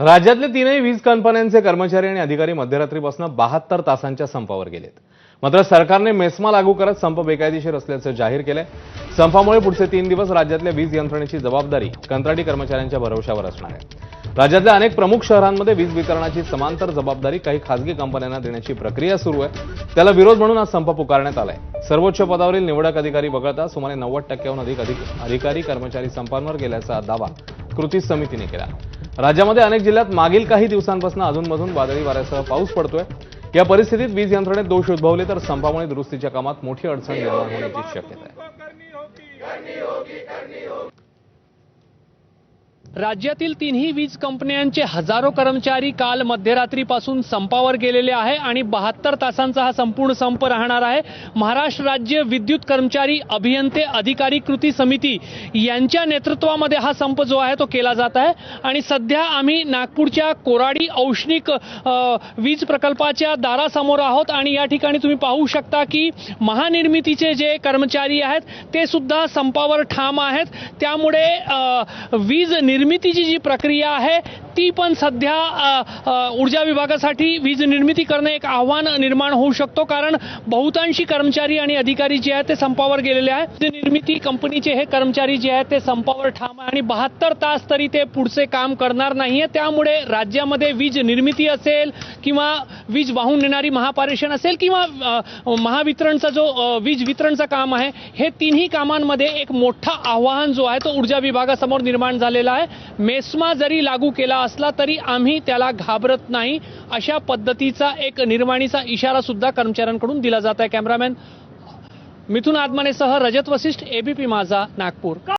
राज्यातले तीनही वीज कंपन्यांचे कर्मचारी आणि अधिकारी मध्यरात्रीपासून बहात्तर तासांच्या संपावर गेलेत. मात्र सरकारने मेस्मा लागू करत संप बेकायदेशीर असल्याचं जाहीर केलंय. संपामुळे पुढचे तीन दिवस राज्यातल्या वीज यंत्रणेची जबाबदारी कंत्राटी कर्मचाऱ्यांच्या भरवशावर असणार आहे. राज्यातल्या अनेक प्रमुख शहरांमध्ये वीज वितरणाची समांतर जबाबदारी काही खासगी कंपन्यांना देण्याची प्रक्रिया सुरू आहे. त्याला विरोध म्हणून आज संप पुकारण्यात आलाय. सर्वोच्च पदावरील निवडक अधिकारी वगळता सुमारे नव्वद टक्क्याहून अधिक अधिकारी कर्मचारी संपांवर गेल्याचा दावा कृती समितीने केला. राज्यामध्ये अनेक जिल्ह्यात मागील काही दिवसांपासून अधूनमधून वादळी वाऱ्यासह पाऊस पडतोय. या परिस्थितीत वीज यंत्रणेत दोष उद्भवले तर संपामुळे दुरुस्तीच्या कामात मोठी अडचण निर्माण होण्याची शक्यता आहे. राज्यातील तिन्ही वीज कंपन्यांचे हजारो कर्मचारी काल मध्यरात्रीपासून संपावर गेलेले आहे आणि बहात्तर तासांचा हा संपूर्ण संप राहणार आहे. महाराष्ट्र राज्य विद्युत कर्मचारी अभियंते अधिकारी कृती समिती यांच्या नेतृत्वामध्ये हा संप जो आहे तो केला जात आहे. आणि सध्या आम्ही नागपूरच्या कोराडी औष्णिक वीज प्रकल्पाच्या दारासमोर आहोत आणि या ठिकाणी तुम्ही पाहू शकता की महानिर्मितीचे जे कर्मचारी आहेत ते सुद्धा संपावर ठाम आहेत. त्यामुळे वीज निर्मिती निर्मितीची जी प्रक्रिया आहे ती पण सध्या ऊर्जा विभागासाठी वीज निर्मिती करणं एक आव्हान निर्माण होऊ शकतो. कारण बहुतांशी कर्मचारी आणि अधिकारी जे आहेत ते संपावर गेलेले आहेत. वीज निर्मिती कंपनीचे हे कर्मचारी जे आहेत ते संपावर ठाम आहे आणि बहात्तर तास तरी ते पुढचे काम करणार नाहीये. त्यामुळे राज्यामध्ये वीज निर्मिती असेल किंवा वीज वाहून नेणारी महापारेषण असेल किंवा महावितरणचा जो वीज वितरणचं काम आहे हे तिन्ही कामांमध्ये एक मोठा आव्हान जो आहे तो ऊर्जा विभागासमोर निर्माण झालेला आहे. मेस्मा जरी लागू केला असला तरी आम्ही त्याला घाबरत नाही. अशा पद्धतीचा एक निर्माणीचा इशारा सुद्धा कर्मचाऱ्यांकडून दिला जात आहे. कॅमेरामॅन मिथुन आदमानेसह रजत वसिष्ठ एबीपी माझा नागपूर.